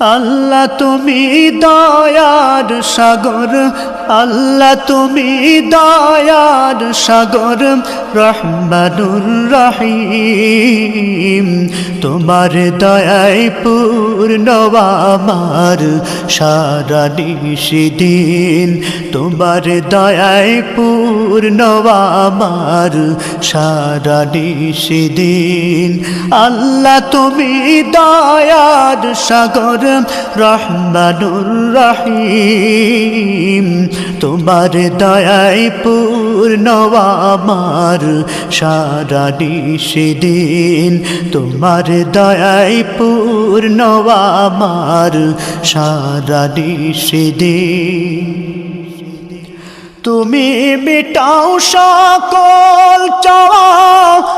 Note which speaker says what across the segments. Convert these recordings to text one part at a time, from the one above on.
Speaker 1: আল্লাহ তুমি দয়ার সাগর, আল্লাহ তুমি দয়ার সাগর, রহমানুর রহিম। তোমার দয়ায় পূর্ণ আমার, সারা দিন তোমার দয়ায় পূর্ণ আমার, সারা দিন আল্লাহ তুমি দয়ার সাগর রহমানুর রহিম। তোমার দয়ায় পূর্ণ আমার সারা দিন তোমার দয়ায় পূর্ণ আমার সারা দিন তুমি মিটাও সকল চাওয়া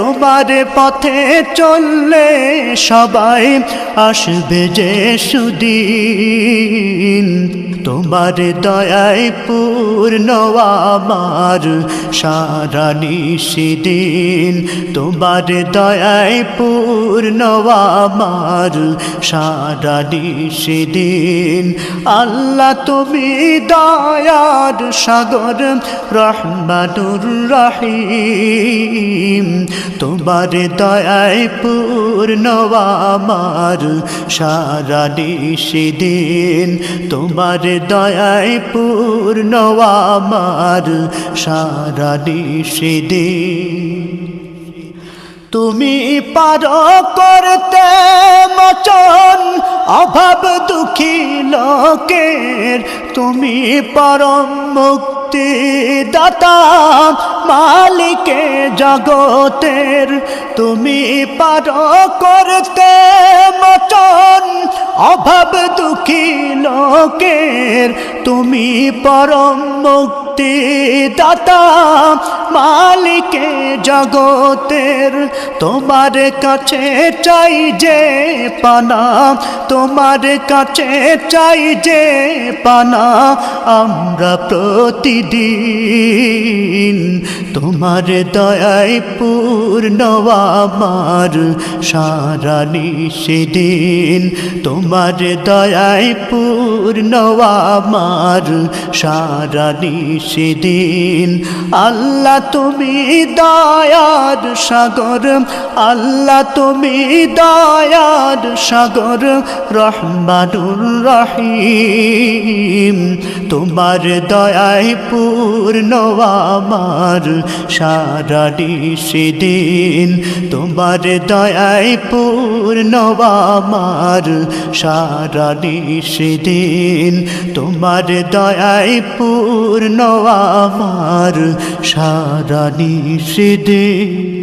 Speaker 1: তোমার পথে চললে সবাই আসবে যে সুদিন। তোমার দয়ায় পূর্ণ আমার সারা নিশিদিন। তোমার দয়ায় পূর্ণ আমার সারা নিশিদিন। আল্লাহ, তুমি দয়ার সাগর, রহমানুর রহিম। তোমার দয়ায় পূর্ণ আমার সারা নিশিদিন। তোমার দয়ায় পূর্ণ আমার সারা নিশিদিন তুমি পার করতে মচন অভাব দুঃখী লোকের। তুমি পরম মুক্তি দাতা মালিকে জগতের। তুমি পার করতে মচন অভাব দুঃখী লোকের, তুমি পরম মুক্তি দাতা মালিকে জগতের, তোমার কাছে চাই যে পানা, তোমার কাছে চাই যে পানা, আমরা প্রতিদিন তোমার দয়ায় পূর্ণ আমার সারা নিষেদিন তোমার দয়ায় পূর্ণ আমার সারা নিষেদিন আল্লাহ তুমি দয়ার সাগর, আল্লাহ তুমি দয়ার সাগর, রহমানুর রহিম। তোমার দয়ায় পূর্ণ আমার। সারা দিন তোমার দয়ায় পূর্ণ আমার। সারা দিন তোমার দয়ায় পূর্ণ আমার। সারা নিষেধে